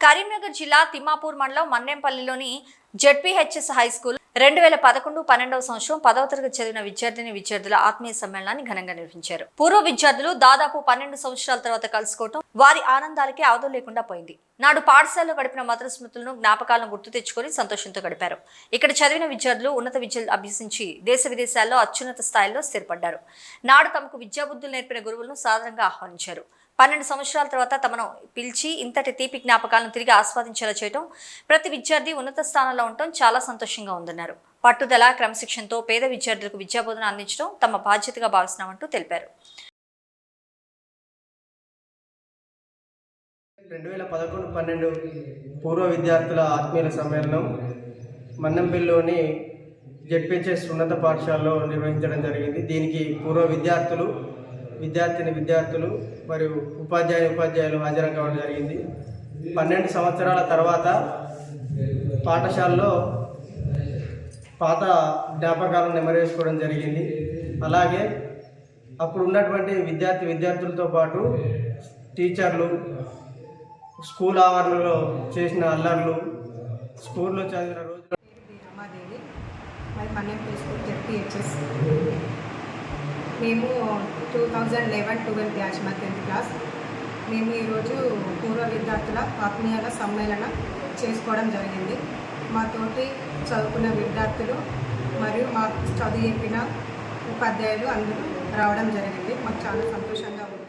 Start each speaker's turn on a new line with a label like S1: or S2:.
S1: కరీంనగర్ జిల్లా తిమ్మాపూర్ మండలం మన్నేంపల్లిలోని ZPHS high school రెండు వేల పదకొండు పన్నెండవ సంవత్సరం పదవ తరగతి చదివిన విద్యార్థిని విద్యార్థుల ఆత్మీయ సమ్మేళనాన్ని ఘనంగా నిర్వహించారు. పూర్వ విద్యార్థులు దాదాపు పన్నెండు సంవత్సరాల తర్వాత కలుసుకోవటం వారి ఆనందాలకి అవధం లేకుండా పోయింది. నాడు పాఠశాలలో గడిపిన మధుర స్మృతులను జ్ఞాపకాలను గుర్తు తెచ్చుకొని సంతోషంతో గడిపారు. ఇక్కడ చదివిన విద్యార్థులు ఉన్నత విద్యలు అభ్యసించి దేశ విదేశాల్లో అత్యున్నత స్థాయిలో స్థిరపడ్డారు. నాడు తమకు విద్యాబుద్ధులు నేర్పిన గురువులను సాధారణంగా ఆహ్వానించారు. పన్నెండు సంవత్సరాల తర్వాత తమను పిలిచి ఇంతటి తీపి జ్ఞాపకాలను తిరిగి ఆస్వాదించేలా చేయడం ప్రతి విద్యార్థి ఉన్నత స్థానంలో ఉండటం చాలా సంతోషంగా ఉందన్నారు. పట్టుదల క్రమశిక్షణతో పేద విద్యార్థులకు విద్యాబోధన అందించడం తమ బాధ్యతగా భావిస్తున్నామంటూ తెలిపారు.
S2: రెండు వేల పదకొండు పన్నెండు పూర్వ విద్యార్థుల ఆత్మీయుల సమ్మేళనం మన్నంపల్లిలోని జెడ్పిహెచ్ఎస్ ఉన్నత పాఠశాలలో నిర్వహించడం జరిగింది. దీనికి పూర్వ విద్యార్థులు విద్యార్థిని విద్యార్థులు మరియు ఉపాధ్యాయుని ఉపాధ్యాయులు హాజరు కావడం జరిగింది. పన్నెండు సంవత్సరాల తర్వాత పాఠశాలలో పాత జ్ఞాపకాలను నెమరేసుకోవడం జరిగింది. అలాగే అప్పుడు ఉన్నటువంటి విద్యార్థి విద్యార్థులతో పాటు టీచర్లు స్కూల్ ఆవరణలో చేసిన అల్లర్లు స్కూల్లో చదివిన రోజులు.
S3: మరి పన్నెండు స్కూల్ జెడ్పిహెచ్ఎస్ మేము two thousand eleven twelve batch మా టెన్త్ క్లాస్. మేము ఈరోజు పూర్వ విద్యార్థుల ఆత్మీయాల సమ్మేళనం చేసుకోవడం జరిగింది. మా తోటి చదువుకున్న విద్యార్థులు మరియు మా చదువు చెప్పిన ఉపాధ్యాయులు అందరూ రావడం జరిగింది. మాకు చాలా సంతోషంగా ఉంది.